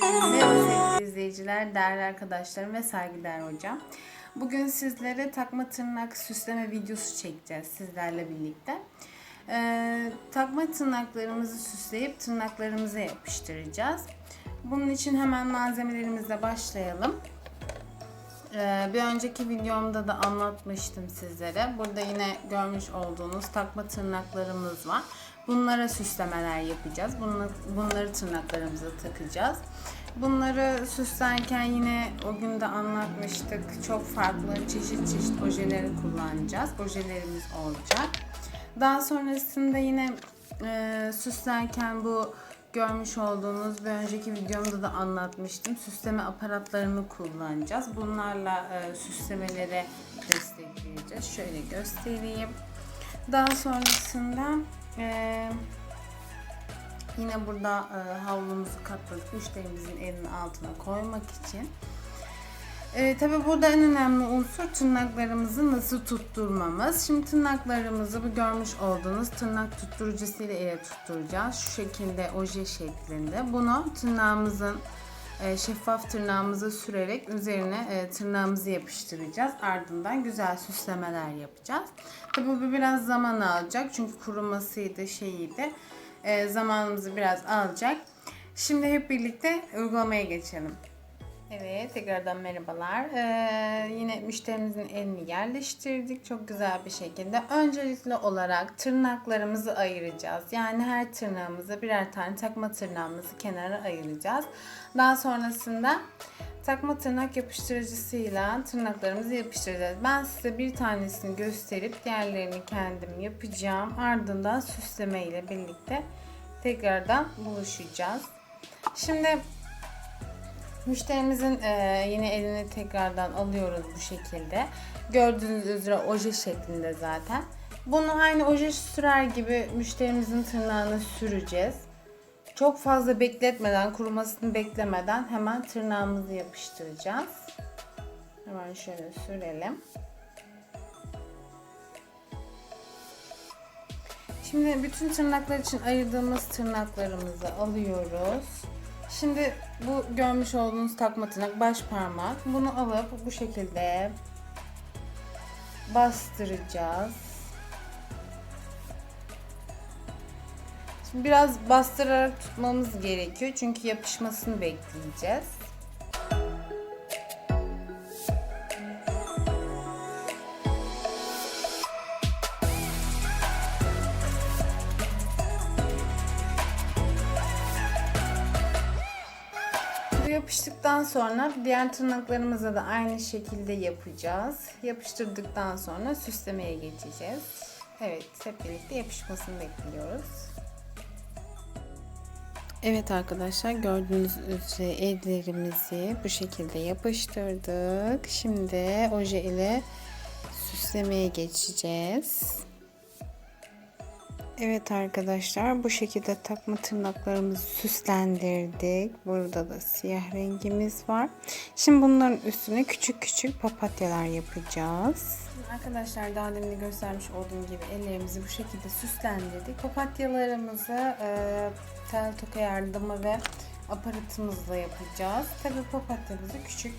Sevgili izleyiciler, değerli arkadaşlarım ve saygıdeğer hocam. Bugün sizlere takma tırnak süsleme videosu çekeceğiz sizlerle birlikte. Ee, takma tırnaklarımızı süsleyip tırnaklarımıza yapıştıracağız. Bunun için hemen malzemelerimizle başlayalım. Ee, bir önceki videomda da anlatmıştım sizlere. Burada yine görmüş olduğunuz takma tırnaklarımız var. Bunlara süslemeler yapacağız. Bunları, bunları tırnaklarımıza takacağız. Bunları süslerken yine o gün de anlatmıştık. Çok farklı çeşit çeşit ojeleri kullanacağız. Ojelerimiz olacak. Daha sonrasında yine e, süslerken bu görmüş olduğunuz bir önceki videomda da anlatmıştım. Süsleme aparatlarını kullanacağız. Bunlarla e, süslemeleri destekleyeceğiz. Şöyle göstereyim. Daha sonrasında e, yine burada e, havlumuzu katladık. Müşterimizin elinin altına koymak için. Ee, tabii burada en önemli unsur tırnaklarımızı nasıl tutturmamız. Şimdi tırnaklarımızı bu görmüş olduğunuz tırnak tutturucusuyla ile tutturacağız. Şu şekilde oje şeklinde. Bunu tırnağımızın şeffaf tırnağımıza sürerek üzerine e, tırnağımızı yapıştıracağız. Ardından güzel süslemeler yapacağız. Tabii bu biraz zaman alacak. Çünkü kurumasıydı şeyiydi. E, zamanımızı biraz alacak. Şimdi hep birlikte uygulamaya geçelim. Evet, tekrardan merhabalar. Ee, yine müşterimizin elini yerleştirdik çok güzel bir şekilde. Öncelikli olarak tırnaklarımızı ayıracağız. Yani her tırnağımıza birer tane takma tırnağımızı kenara ayıracağız. Daha sonrasında takma tırnak yapıştırıcısıyla tırnaklarımızı yapıştıracağız. Ben size bir tanesini gösterip diğerlerini kendim yapacağım. Ardından süsleme ile birlikte tekrardan buluşacağız. Şimdi Müşterimizin e, yine elini tekrardan alıyoruz bu şekilde. Gördüğünüz üzere oje şeklinde zaten. Bunu aynı oje sürer gibi müşterimizin tırnağına süreceğiz. Çok fazla bekletmeden, kurumasını beklemeden hemen tırnağımızı yapıştıracağız. Hemen şöyle sürelim. Şimdi bütün tırnaklar için ayırdığımız tırnaklarımızı alıyoruz. Şimdi bu görmüş olduğunuz takma tırnak baş parmak. Bunu alıp bu şekilde bastıracağız. Şimdi biraz bastırarak tutmamız gerekiyor. Çünkü yapışmasını bekleyeceğiz. Yapıştıktan sonra diğer tırnaklarımıza da aynı şekilde yapacağız. Yapıştırdıktan sonra süslemeye geçeceğiz. Evet, hep birlikte yapışmasını bekliyoruz. Evet arkadaşlar gördüğünüz üzere ellerimizi bu şekilde yapıştırdık. Şimdi oje ile süslemeye geçeceğiz. Evet arkadaşlar bu şekilde takma tırnaklarımızı süslendirdik. Burada da siyah rengimiz var. Şimdi bunların üstüne küçük küçük papatyalar yapacağız. Arkadaşlar daha demin de göstermiş olduğum gibi ellerimizi bu şekilde süslendirdik. Papatyalarımızı e, tel toka yardımı ve aparatımızla yapacağız. Tabi papatyamızı küçük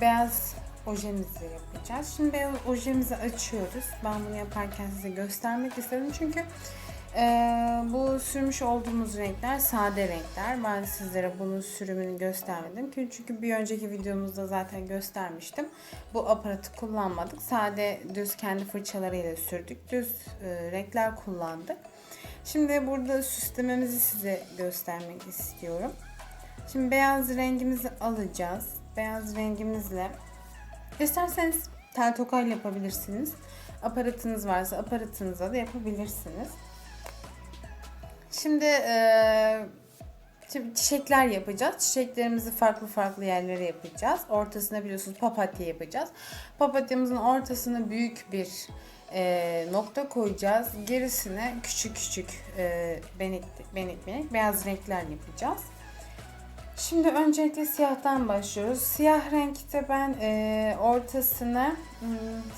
beyaz ojemizle yapacağız. Şimdi beyaz ojemizi açıyoruz. Ben bunu yaparken size göstermek istedim çünkü e, bu sürmüş olduğumuz renkler sade renkler. Ben sizlere bunun sürümünü göstermedim. Çünkü bir önceki videomuzda zaten göstermiştim. Bu aparatı kullanmadık. Sade düz kendi fırçalarıyla sürdük. Düz e, renkler kullandık. Şimdi burada süslememizi size göstermek istiyorum. Şimdi beyaz rengimizi alacağız. Beyaz rengimizle İsterseniz tel tokayla yapabilirsiniz. Aparatınız varsa aparatınıza da yapabilirsiniz. Şimdi e, çiçekler yapacağız. Çiçeklerimizi farklı farklı yerlere yapacağız. Ortasına biliyorsunuz papatya yapacağız. Papatyamızın ortasına büyük bir e, nokta koyacağız. Gerisine küçük küçük e, benik, benik benik beyaz renkler yapacağız. Şimdi öncelikle siyahtan başlıyoruz. Siyah renkte ben e, ortasına hmm,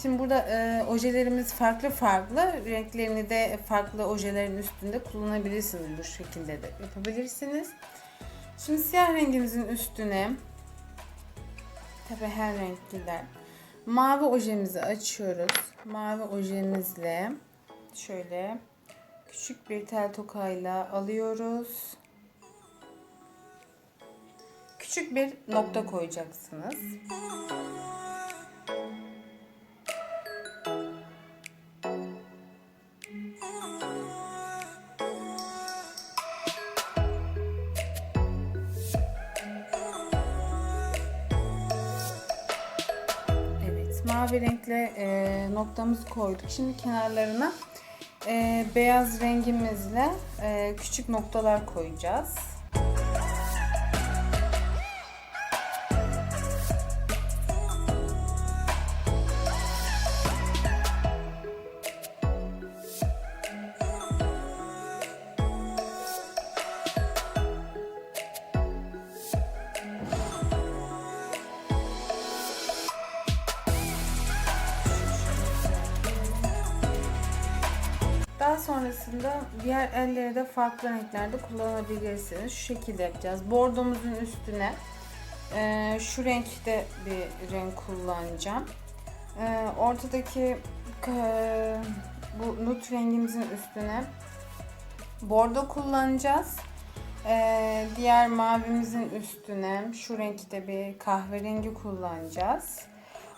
şimdi burada e, ojelerimiz farklı farklı renklerini de farklı ojelerin üstünde kullanabilirsiniz bu şekilde de yapabilirsiniz. Şimdi siyah rengimizin üstüne tabi her renk gider. Mavi ojemizi açıyoruz. Mavi ojemizle şöyle küçük bir tel tokayla alıyoruz. Küçük bir nokta koyacaksınız. Mavi renkle e, noktamızı koyduk. Şimdi kenarlarına e, beyaz rengimizle e, küçük noktalar koyacağız. Daha sonrasında diğer elleri de farklı renklerde kullanabilirsiniz. Şu şekilde yapacağız. Bordomuzun üstüne e, şu renkte bir renk kullanacağım. E, ortadaki e, bu nut rengimizin üstüne bordo kullanacağız. E, diğer mavimizin üstüne şu renkte bir kahverengi kullanacağız.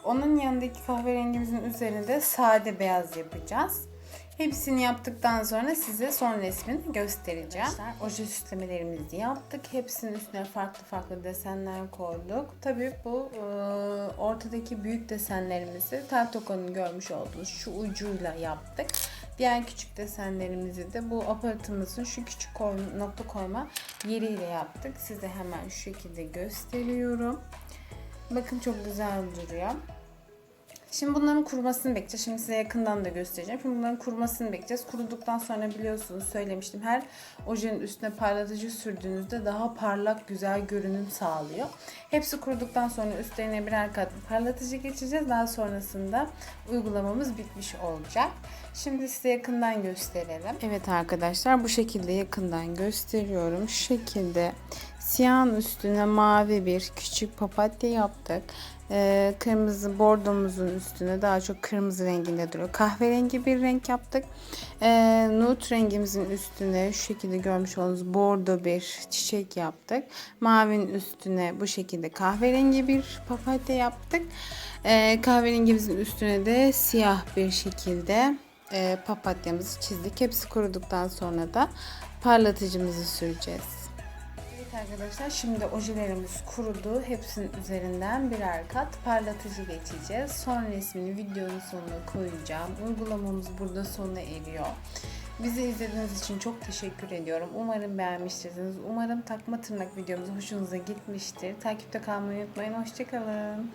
Onun yanındaki kahverengimizin üzerinde sade beyaz yapacağız. Hepsini yaptıktan sonra size son resmini göstereceğim. Arkadaşlar, oje süslemelerimizi yaptık. Hepsinin üstüne farklı farklı desenler koyduk. Tabii bu e, ortadaki büyük desenlerimizi Tartoko'nun görmüş olduğunuz şu ucuyla yaptık. Diğer küçük desenlerimizi de bu aparatımızın şu küçük koy, nokta koyma yeriyle yaptık. Size hemen şu şekilde gösteriyorum. Bakın çok güzel duruyor. Şimdi bunların kurumasını bekleyeceğiz. Şimdi size yakından da göstereceğim. Şimdi bunların kurumasını bekleyeceğiz. Kuruduktan sonra biliyorsunuz söylemiştim. Her ojenin üstüne parlatıcı sürdüğünüzde daha parlak güzel görünüm sağlıyor. Hepsi kuruduktan sonra üstlerine birer kat parlatıcı geçeceğiz. Daha sonrasında uygulamamız bitmiş olacak. Şimdi size yakından gösterelim. Evet arkadaşlar bu şekilde yakından gösteriyorum. Şu şekilde siyahın üstüne mavi bir küçük papatya yaptık. Ee, kırmızı bordomuzun üstüne daha çok kırmızı renginde duruyor. Kahverengi bir renk yaptık. Ee, nut rengimizin üstüne şu şekilde görmüş olduğunuz bordo bir çiçek yaptık. Mavinin üstüne bu şekilde kahverengi bir papatya yaptık. Ee, kahverengimizin üstüne de siyah bir şekilde e, papatyamızı çizdik. Hepsi kuruduktan sonra da parlatıcımızı süreceğiz. Evet arkadaşlar şimdi ojelerimiz kurudu. Hepsinin üzerinden birer kat parlatıcı geçeceğiz. Son resmini videonun sonuna koyacağım. Uygulamamız burada sona eriyor. Bizi izlediğiniz için çok teşekkür ediyorum. Umarım beğenmiştirsiniz. Umarım takma tırnak videomuz hoşunuza gitmiştir. Takipte kalmayı unutmayın. Hoşçakalın.